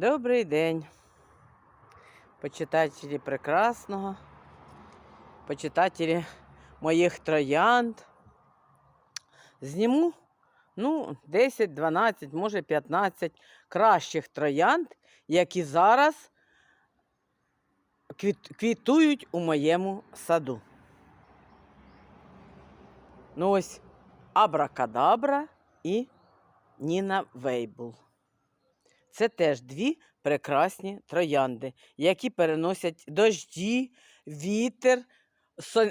Добрий день, почитателі прекрасного, почитателі моїх троянд. Зніму ну, 10, 12, може 15 кращих троянд, які зараз квітують у моєму саду. Ну ось Абракадабра і Ніна Вейбул. Це теж дві прекрасні троянди, які переносять дожді, вітер,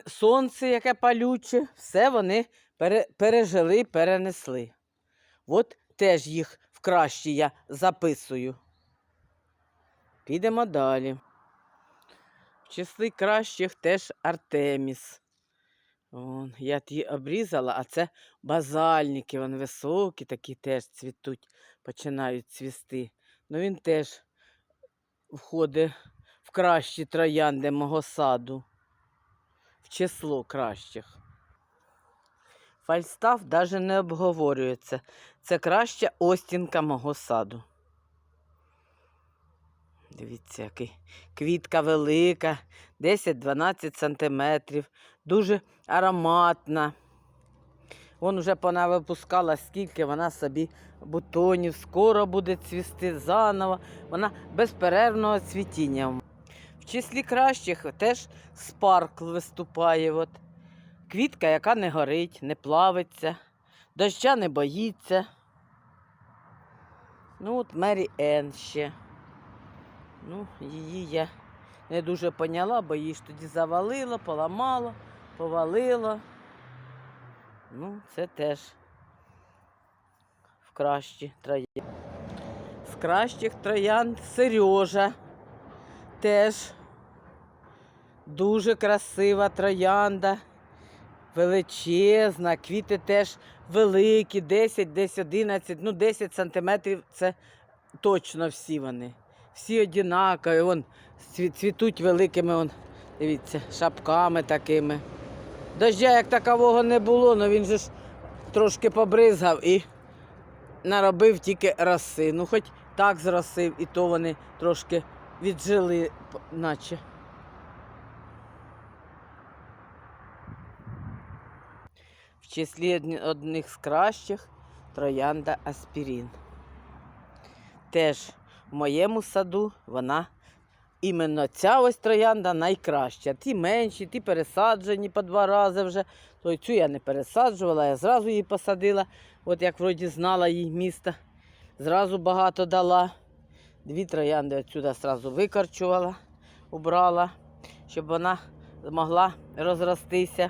сонце, яке палюче, все вони пережили, перенесли. От теж їх в я записую. Підемо далі. В числі кращих теж Артеміс. Вон, я ті обрізала, а це базальники, вони високі, такі теж цвітуть, починають цвісти. Ну він теж входить в кращі троянди мого саду, в число кращих. Фальстаф навіть не обговорюється. Це краща остінка мого саду. Дивіться, який квітка велика, 10-12 сантиметрів, дуже ароматна. Вон уже вона випускала, скільки вона собі бутонів, скоро буде цвісти заново. Вона безперервного цвітіння. В числі кращих теж спаркл виступає. От. Квітка, яка не горить, не плавиться, доща не боїться. Ну, от Мері Енн ще. Ну, її я не дуже поняла, бо її ж тоді завалило, поламало, повалило. Ну, це теж в кращі троянди. З кращих троянд Сережа. Теж дуже красива троянда, величезна, квіти теж великі, 10, десь 11, ну 10 сантиметрів це точно всі вони. Всі однакові, вон цвітуть великими, вон, дивіться, шапками такими. Дождя як такового не було, але він же ж трошки побризгав і наробив тільки роси. Ну, хоч так зросив, і то вони трошки віджили, наче. В числі одних з кращих троянда аспірін. Теж в моєму саду вона іменно ця ось троянда найкраща. Ті менші, ті пересаджені по два рази вже. То цю я не пересаджувала, я зразу її посадила. От як вроді знала їй місто. Зразу багато дала. Дві троянди отсюди зразу викорчувала, убрала, щоб вона змогла розростися.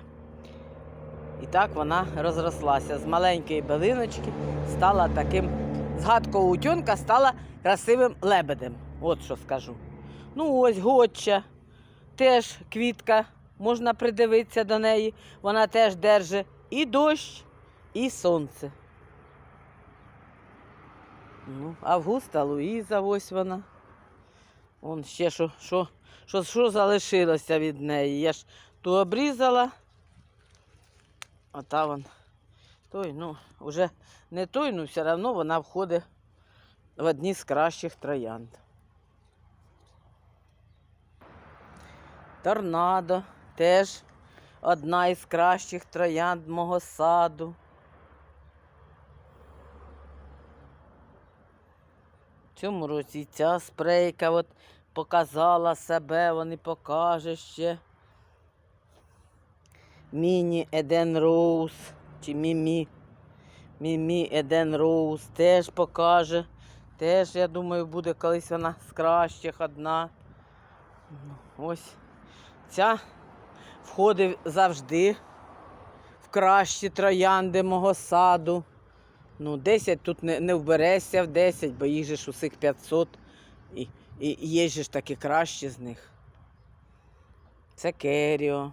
І так вона розрослася. З маленької билиночки стала таким. Згадкова утюнка стала красивим лебедем. От що скажу. Ну ось гоча, теж квітка, можна придивитися до неї. Вона теж держить і дощ, і сонце. Ну, Августа Луїза, ось вона. Вон ще що, що, що, що залишилося від неї. Я ж ту обрізала, а та вон той, ну, вже не той, ну все одно вона входить в одні з кращих троянд. Торнадо теж одна із кращих троянд мого саду. В цьому році ця спрейка от показала себе, вони покаже ще. Міні Еден Роуз чи Мімі. Мімі Еден Роуз теж покаже. Теж, я думаю, буде колись вона з кращих одна. Ну, Ось ця входить завжди в кращі троянди мого саду. Ну, 10 тут не, не вберешся в 10, бо їх же ж усіх 500. І, і є же ж такі кращі з них. Це Керіо.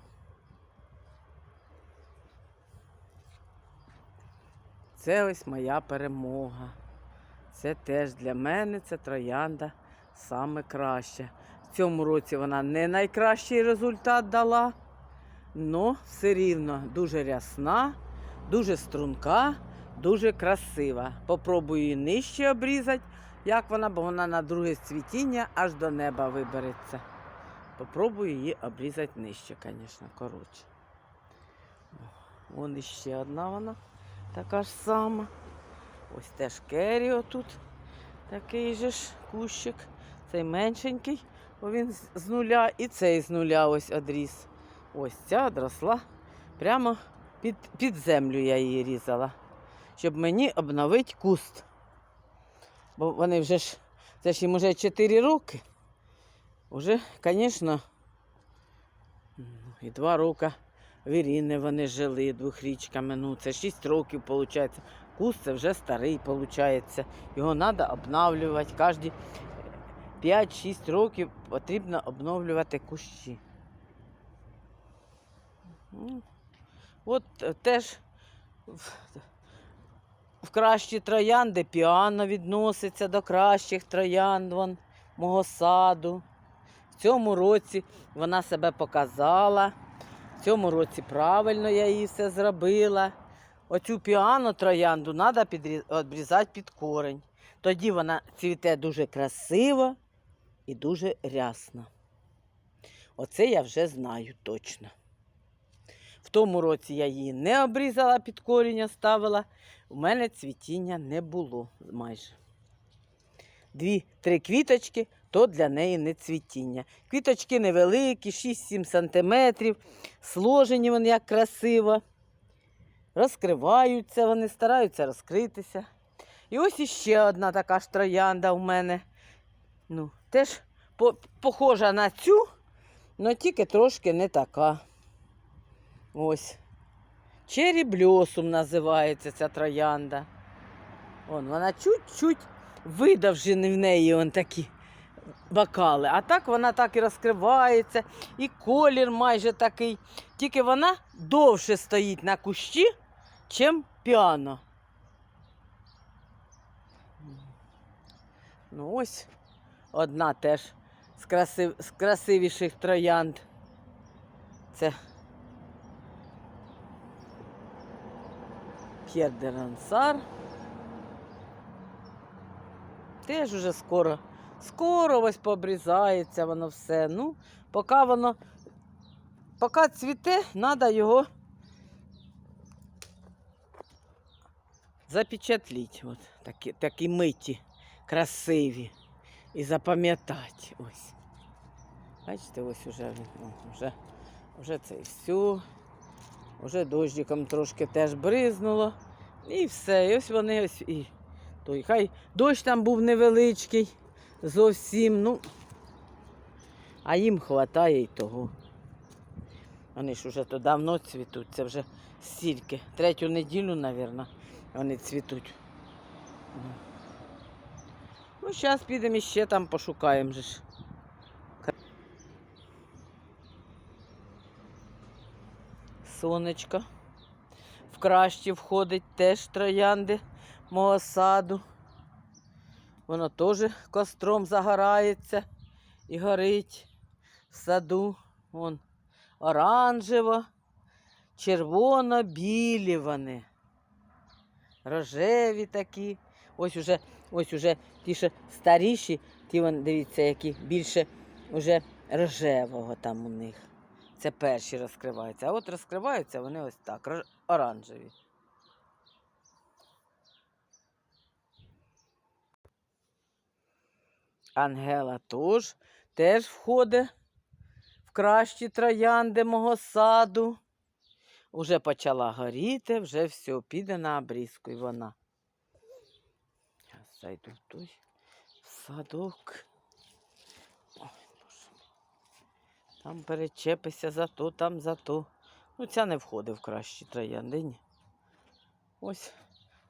Це ось моя перемога. Це теж для мене це троянда саме краща. В цьому році вона не найкращий результат дала, але все рівно дуже рясна, дуже струнка, дуже красива. Попробую її нижче обрізати як вона, бо вона на друге цвітіння аж до неба вибереться. Попробую її обрізати нижче, звісно, коротше. Вон іще одна вона така ж сама. Ось теж кері отут. Такий же ж кущик. Цей меншенький, бо він з- нуля, і цей з нуля ось одріс. Ось ця одросла. Прямо під, під землю я її різала, щоб мені обновити куст. Бо вони вже ж, це ж їм вже 4 роки. Уже, звісно, і 2 роки в Ірини вони жили двохрічками. Ну, це 6 років, виходить. Куст це вже старий, виходить. Його треба обновлювати. Кожні 5-6 років потрібно обновлювати кущі. Ну, От е, теж в, кращі троянди піано відноситься до кращих троянд вон, мого саду. В цьому році вона себе показала. В цьому році правильно я її все зробила. Оцю піано троянду треба відрізати під корень. Тоді вона цвіте дуже красиво і дуже рясно. Оце я вже знаю точно. В тому році я її не обрізала під корінь, оставила. У мене цвітіння не було майже. Дві-три квіточки, то для неї не цвітіння. Квіточки невеликі, 6-7 сантиметрів, сложені вони як красиво. Розкриваються, вони стараються розкритися. І ось іще одна така ж троянда у мене. Ну, теж по- похожа на цю, але тільки трошки не така. Ось. Черібльосум називається ця троянда. Вон, вона чуть-чуть видовжені в неї он такі бокали. А так вона так і розкривається, і колір майже такий. Тільки вона довше стоїть на кущі, чим піано. Ну ось одна теж з, красив... з красивіших троянд. Це П'єр. Теж уже скоро. Скоро ось пообрізається воно все. Ну, поки воно, поки цвіте, треба його запечатліть. От такі, такі миті красиві. І запам'ятати. Ось. Бачите, ось уже, він, о, вже, це і все. Уже дощиком трошки теж бризнуло. І все. І ось вони ось і. Той, хай дощ там був невеличкий зовсім. Ну, а їм вистачає і того. Вони ж уже то давно цвітуть. Це вже стільки. Третю неділю, мабуть, вони цвітуть. Ну, зараз підемо ще там пошукаємо же ж. Сонечко. В кращі входить теж троянди мого саду. Воно теж костром загорається і горить в саду. Вон оранжево, червоно-білі вони. Рожеві такі. Ось уже, ось уже ті, що старіші, ті вон, дивіться, які більше уже рожевого там у них. Це перші розкриваються. А от розкриваються вони ось так, оранжеві. Ангела теж, теж входить в кращі троянди мого саду. Уже почала горіти, вже все, піде на обрізку і вона. Зайду в той садок. Ой, Боже. Там перечепися за то, там за то. Ну, ця не входить в кращі троянди. Ні. Ось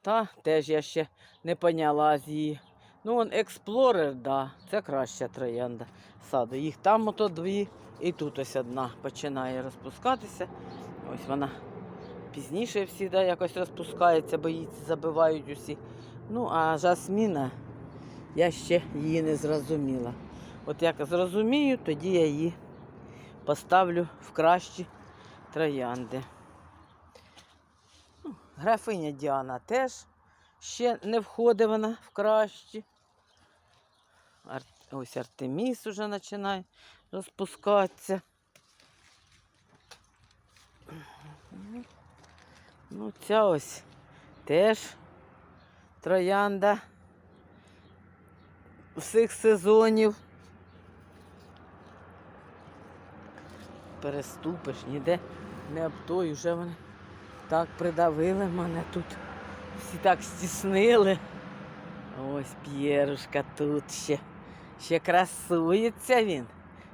та теж я ще не поняла з її. Ну, он експлорер, да, це краща троянда саду. Їх там ото дві, і тут ось одна починає розпускатися. Ось вона пізніше всі да, якось розпускається, бо її забивають усі. Ну, а жасміна я ще її не зрозуміла. От як зрозумію, тоді я її поставлю в кращі троянди. Ну, Графиня Діана теж ще не входить вона в кращі. Ось Артеміс уже починає розпускатися. Ну, ця ось теж троянда всіх сезонів. Переступиш, ніде не обтой, вже вони так придавили мене тут. Всі так стіснили. Ось П'єрушка тут ще. Ще красується він.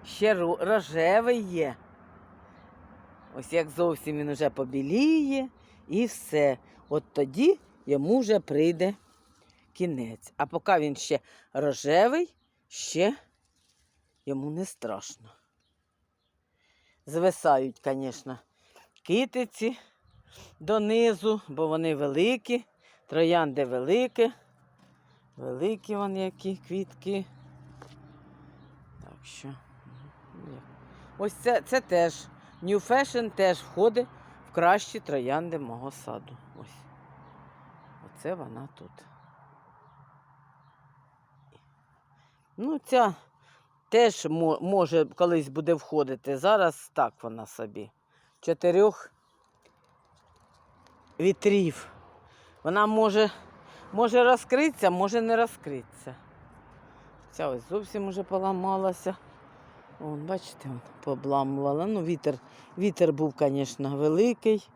Ще рожевий є. Ось як зовсім він уже побіліє і все. От тоді йому вже прийде кінець. А поки він ще рожевий, ще йому не страшно. Звисають, звісно, китиці донизу, бо вони великі, троянди великі. Великі вони які квітки. Так що. Ось це, це теж. New Fashion теж входить в кращі троянди мого саду. Оце вона тут. Ну, ця теж може колись буде входити. Зараз так вона собі. Чотирьох вітрів. Вона може, може розкритися, може не розкритися. Ця ось зовсім уже поламалася. Вон, бачите, вон, пообламувала. Ну, вітер, вітер був, звісно, великий.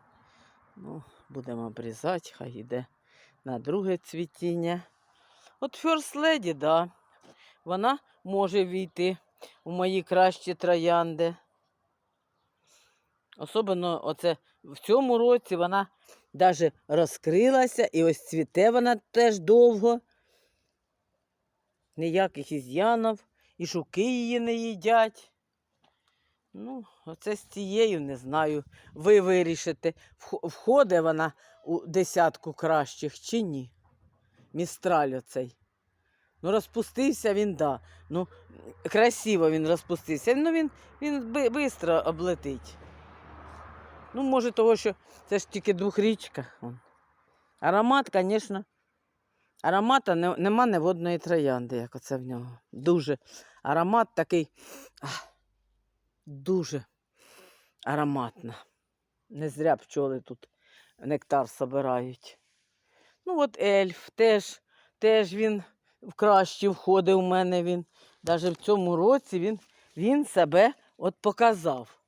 Ну, будемо обрізати, хай йде на друге цвітіння. От First Lady, да, вона може війти у мої кращі троянди. Особливо оце в цьому році вона навіть розкрилася, і ось цвіте вона теж довго. Ніяких із'янов, і шуки її не їдять. Ну, оце з цією не знаю. Ви вирішите, входить вона у десятку кращих чи ні. Містраль оцей. Ну, розпустився він, да. Ну, красиво він розпустився. Ну, він, він швидко облетить. Ну, може, того, що це ж тільки двохрічка. Аромат, звісно. Аромата не, нема ні водної троянди, як оце в нього. Дуже. Аромат такий. Дуже ароматно. Не зря пчоли тут нектар собирають. Ну, от ельф теж, теж він в кращі входить у мене. Він. Навіть в цьому році він, він себе от показав.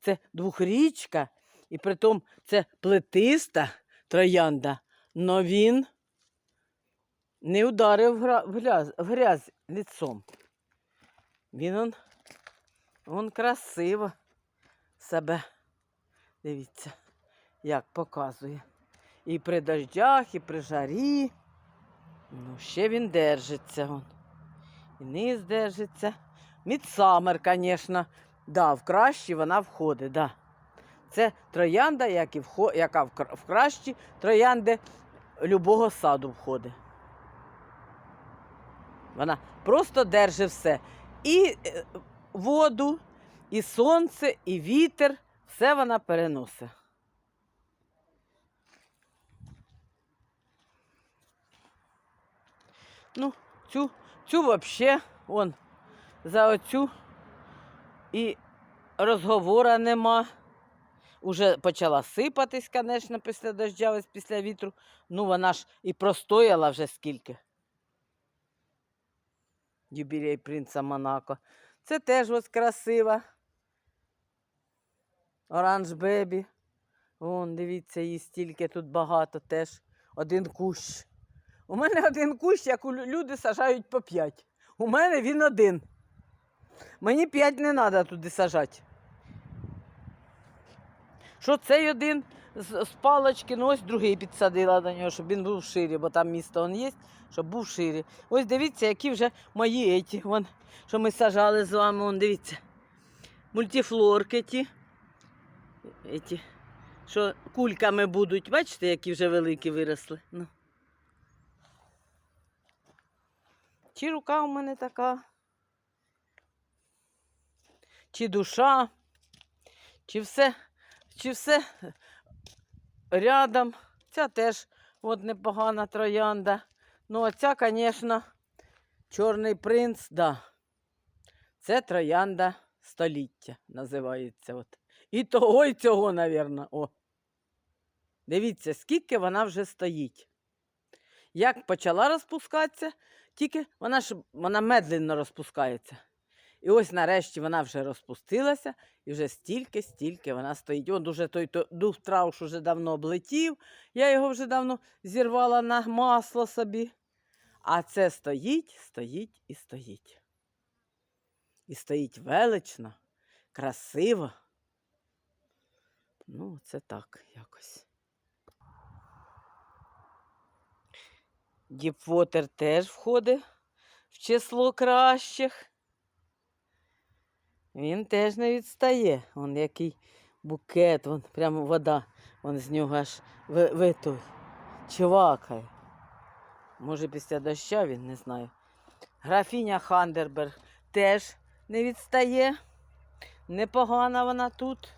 Це двохрічка, і притом це плетиста троянда, но він не ударив в грязь, в грязь лицом. Він он, он красиво себе, дивіться, як показує. І при дождях, і при жарі. Ну, ще він держиться. Он. І низ держиться. Мідсамер, звісно, да, в кращі вона входить. Да. Це троянда, як і вхо- яка в в кращі троянди любого саду входить. Вона просто держить все. І е, воду, і сонце, і вітер. Все вона переносить. Ну, цю, цю взагалі, он, за оцю і розговора нема. Уже почала сипатись, звісно, після дождя, ось після вітру. Ну, вона ж і простояла вже скільки. Юбілей принца Монако. Це теж ось красива. Оранж бебі. Вон, дивіться, її стільки тут багато теж. Один кущ. У мене один кущ, як люди сажають по п'ять. У мене він один. Мені п'ять не треба туди сажати. Що цей один з, з палочки, ну ось другий підсадила до нього, щоб він був ширі, бо там місто он є, щоб був ширі. Ось дивіться, які вже мої еті, вон, що ми сажали з вами, вон, дивіться. Мультифлорки ті. Еті, що кульками будуть, бачите, які вже великі виросли. Ну. Чи рука у мене така, чи душа, чи все, чи все рядом. Ця теж от непогана троянда. Ну, а ця, звісно, Чорний принц, да. Це троянда століття називається. От. І того, і цього, навірно. О. Дивіться, скільки вона вже стоїть. Як почала розпускатися, тільки вона ж вона медленно розпускається. І ось нарешті вона вже розпустилася, і вже стільки, стільки вона стоїть. От уже той, той дух трауш уже давно облетів. Я його вже давно зірвала на масло собі. А це стоїть, стоїть і стоїть. І стоїть велично, красиво. Ну, це так якось. Діпвотер теж входить в число кращих. Він теж не відстає. Вон який букет, вон прямо вода, вон з нього аж ви, ви чувакає. Може, після доща він не знаю. Графіня Хандерберг теж не відстає. Непогана вона тут.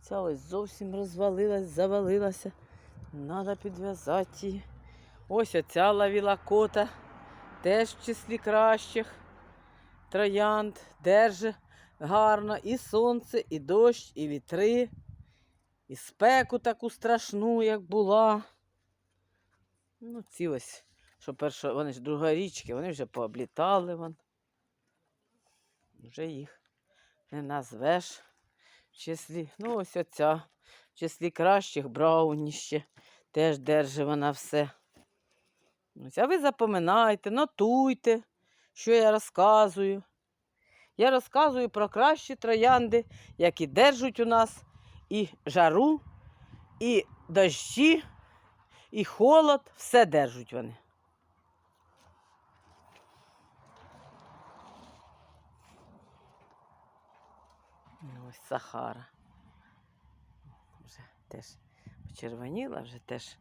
Ця ось зовсім розвалилась, завалилася. Треба підв'язати її. Ось оця лавіла кота. Теж в числі кращих. Троянд держи гарно. І сонце, і дощ, і вітри, і спеку таку страшну, як була. Ну, ці ось, що перша, вони ж другорічки, вони вже пооблітали. Вон. Вже їх не назвеш в числі. Ну, ось оця. В числі кращих брауні ще теж держи вона все. А ви запоминайте, нотуйте, що я розказую. Я розказую про кращі троянди, які держать у нас і жару, і дощі, і холод, все держать вони. Ну, Ось Сахара. Вже теж почервоніла, вже теж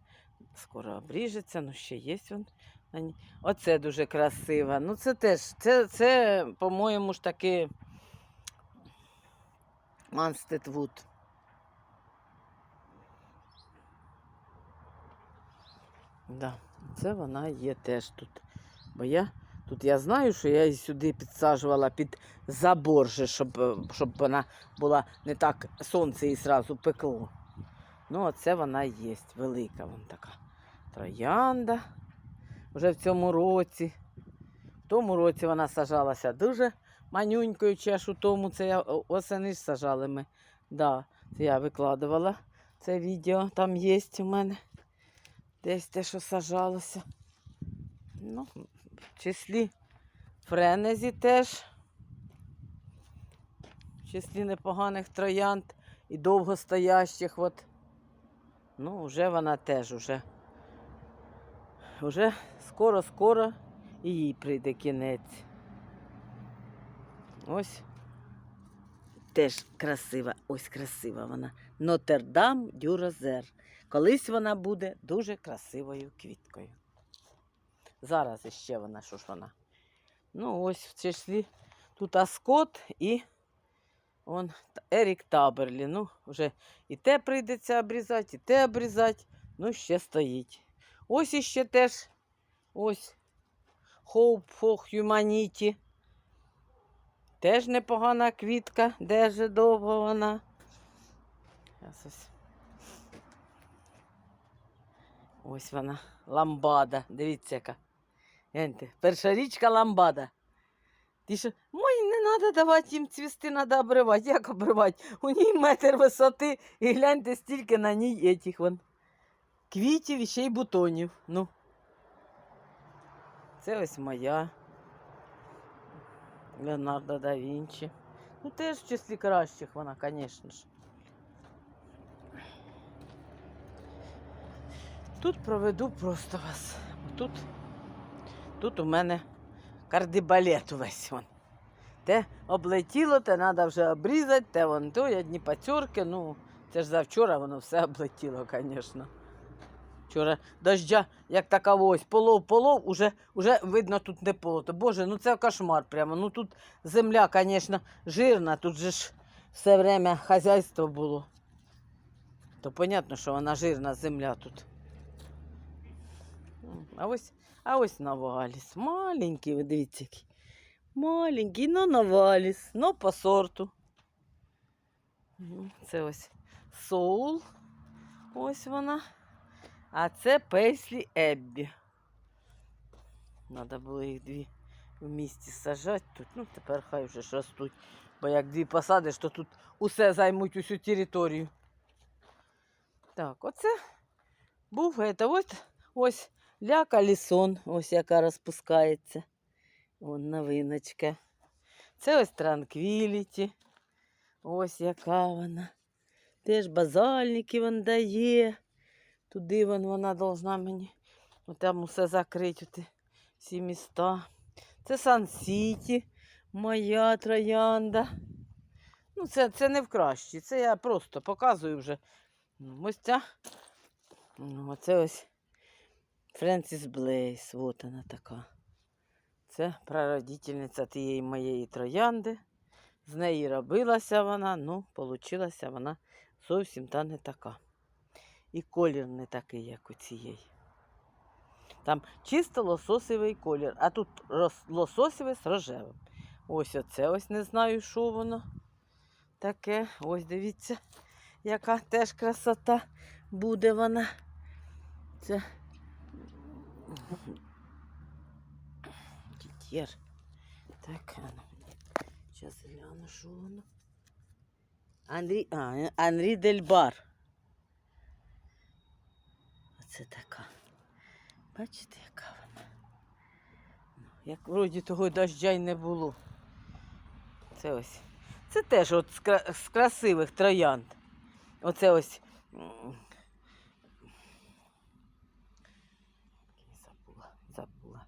скоро обріжеться, ну ще є він. Оце дуже красиво. Ну це теж, це, це по-моєму ж таки Манстедвуд. Да, це вона є теж тут. Бо я тут я знаю, що я її сюди підсаджувала під забор, щоб, е, щоб вона була не так сонце її зразу пекло. Ну, оце вона є, велика вон така троянда вже в цьому році. В тому році вона сажалася дуже манюнькою, чи аж у тому це я осени ж сажали ми. Да, це я викладувала це відео, там є у мене. Десь те, що сажалося. Ну, в числі френезі теж. В числі непоганих троянд і довгостоящих. От. Ну, вже вона теж уже. Уже скоро-скоро і їй прийде кінець. Ось теж красива, ось красива вона. Нотердам Дюрозер. Колись вона буде дуже красивою квіткою. Зараз іще вона, що ж вона? Ну, ось в числі тут Аскот і он Ерік Таберлі. Ну, вже і те прийдеться обрізати, і те обрізати. Ну, ще стоїть. Ось іще теж ось Hope for Humanity. Теж непогана квітка, держи довго вона. Ось вона, ламбада. Дивіться яка. Гляньте, перша річка ламбада. Ти що, ой, не треба давати їм цвісти, треба обривати. Як обривати? У ній метр висоти і гляньте, стільки на ній етих вон. Квітів і ще й бутонів. Ну. Це ось моя. Леонардо да Вінчі. Ну, теж в числі кращих вона, звісно ж. Тут проведу просто вас. Тут, тут у мене кардибалет увесь. Вон. Те облетіло, те треба вже обрізати, те вон то, я дні пацюрки, ну, це ж завчора воно все облетіло, звісно. Вчора дождя, як така ось, полов, полов, уже, уже видно тут не полото. Боже, ну це кошмар прямо. Ну тут земля, звісно, жирна, тут же ж все время хазяйство було. То понятно, що вона жирна земля тут. А ось, А ось наваліс. Маленький, ви дивіться, який. Маленький, ну наваліс, ну по сорту. Це ось соул. Ось вона. А це пейслі Еббі. Треба було їх дві в місті сажати тут. Ну, тепер хай вже ж ростуть. Бо як дві посадиш, то тут усе займуть усю територію. Так, оце був ось, ось ляка лісон, ось яка розпускається. Вон новиночка. Це ось транквіліті. Ось яка вона. Теж базальники вон дає. Туди вон вона должна мені. Там усе закрити, всі міста. Це Сан-Сіті, моя троянда. Ну, це, це не в кращі. Це я просто показую вже. Ось ця. Оце ось Френсіс Блейс. Вот вона така. Це прародительниця тієї моєї троянди. З неї робилася вона, ну, получилася вона зовсім та не така. І колір не такий, як у цієї. Там чисто лососовий колір, а тут лососовий з рожевим. Ось оце ось не знаю, що воно таке. Ось дивіться, яка теж красота буде вона. Це Дітєр. Так, а ну. Зараз гляну, що воно. Андрій, а, Анрі Дельбар. Оце така. Бачите, яка вона? Ну, Як вроді того дождя й не було. Це ось. Це теж от з красивих троянд. Оце ось. м, Забула, забула.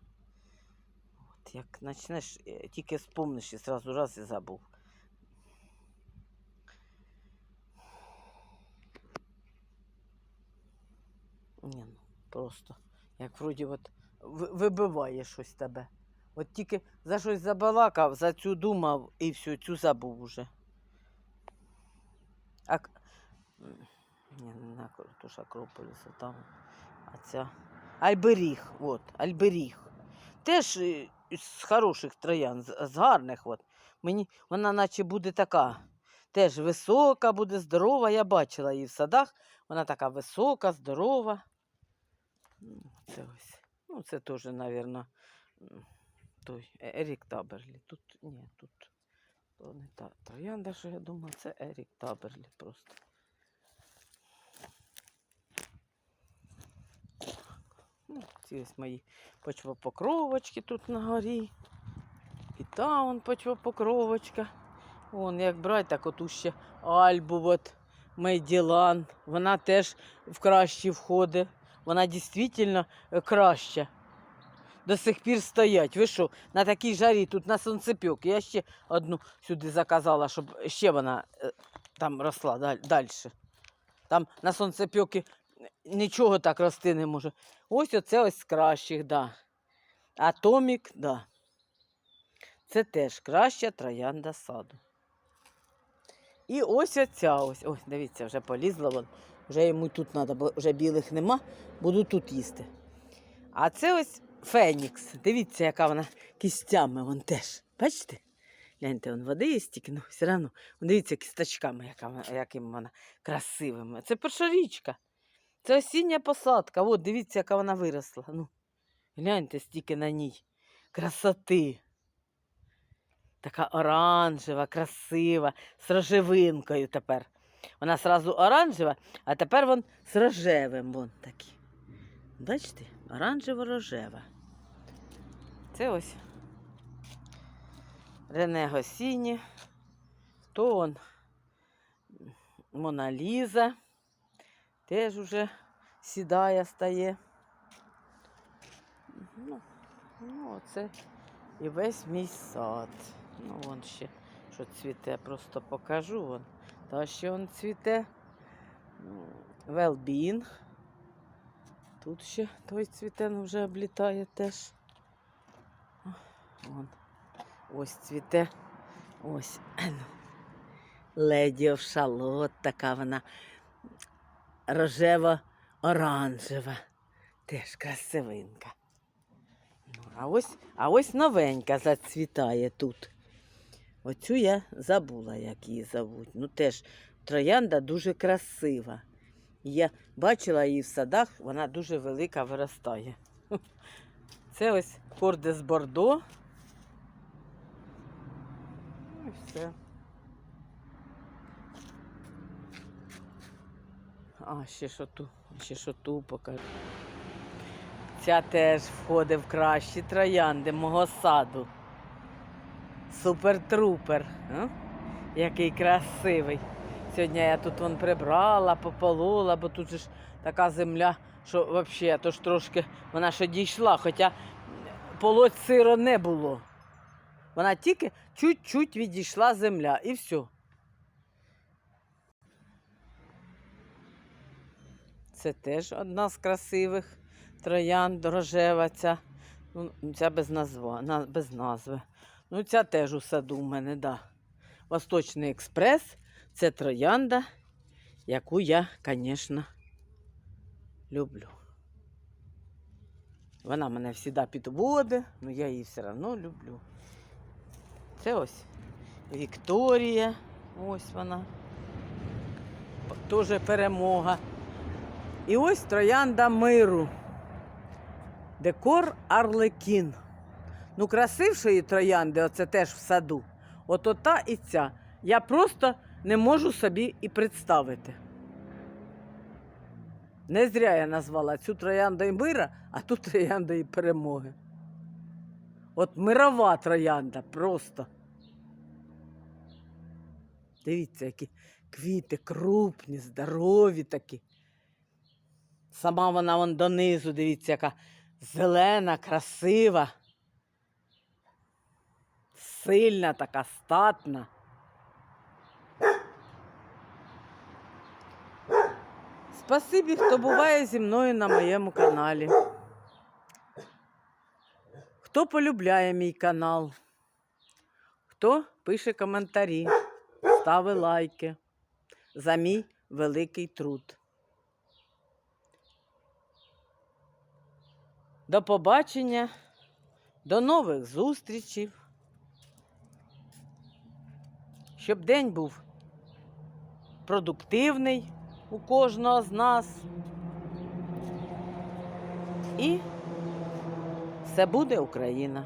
От як почнеш, е, тільки спомниш і зразу раз і забув. Ні, ну, просто як вроді от вибиває щось тебе. От тільки за щось забалакав, за цю думав і все, цю забув уже. А, ні, не на Акро- то Акрополіс, там. А ця. Альберіг, от, Альберіг. Теж е, з хороших троян, з, з гарних. От. Мені вона наче буде така. Теж висока, буде здорова. Я бачила її в садах. Вона така висока, здорова. Ну, Це ось. Ну, це теж, мабуть, той Е- Ерік Таберлі. Тут ні, тут то не та троянда, що я думаю, це Ерік Таберлі просто. Ну, ось мої почвопокровочки тут на горі. І та вон почвопокровочка. Вон, як брати, так оту ще Альбу, от, Мейділан. Вона теж в кращі входить. Вона дійсно краща. До сих пір стоять. Ви що, на такій жарі тут на сонцепьок. Я ще одну сюди заказала, щоб ще вона е, там росла далі. Там на сонцепьоки нічого так рости не може. Ось оце ось з кращих, да. Атомік, да. Це теж краща троянда саду. І ось оця ось. Ось, дивіться, вже полізла вон. Вже йому тут треба, бо вже білих нема, буду тут їсти. А це ось Фенікс. Дивіться, яка вона кістями вон теж. Бачите? Гляньте, вон води є стільки, ну все одно. Дивіться, кісточками, яка вона, вона красивими. Це першорічка. Це осіння посадка. От, дивіться, яка вона виросла. Ну, гляньте стільки на ній. Красоти. Така оранжева, красива, з рожевинкою тепер. Вона сразу оранжева, а тепер вон з рожевим вон такі. Бачите? Оранжево-рожева. Це ось Рене Госіні. То он Мона Ліза. Теж уже сідає, стає. Ну, ну, оце і весь мій сад. Ну, вон ще, що цвіте, просто покажу. Вон. Та ще он цвіте. Велбін. Тут ще той цвіте, вже облітає теж. Вон. Ось цвіте. Ось. Леді Овшалот, така вона рожево-оранжева. Теж красивинка. А ось, а ось новенька зацвітає тут. Оцю я забула, як її зовуть. Ну теж троянда дуже красива. Я бачила її в садах, вона дуже велика виростає. Це ось кордес Бордо. Ну і все. А, ще що ту, ще що ту покажу. Ця теж входить в кращі троянди мого саду. Супер-трупер. а? Який красивий. Сьогодні я тут вон прибрала, пополола, бо тут ж така земля, що взагалі то ж трошки вона ще дійшла, хоча полоть сиро не було. Вона тільки чуть-чуть відійшла земля і все. Це теж одна з красивих троянд рожева ця. Ну, ця без, назва, на, без назви. Ну, ця теж у саду в мене, да. Восточний експрес це троянда, яку я, звісно, люблю. Вона мене завжди підводить, але я її все одно люблю. Це ось Вікторія. Ось вона. Теж перемога. І ось троянда миру. Декор Арлекін. Ну, красившої троянди, оце теж в саду. От ота і ця. Я просто не можу собі і представити. Не зря я назвала цю трояндою мира, а ту трояндою перемоги. От мирова троянда просто. Дивіться, які квіти крупні, здорові такі. Сама вона вон донизу, дивіться, яка зелена, красива, сильна така, статна. Спасибі, хто буває зі мною на моєму каналі. Хто полюбляє мій канал, хто пише коментарі, ставить лайки за мій великий труд. До побачення, до нових зустрічей. Щоб день був продуктивний у кожного з нас. І все буде Україна.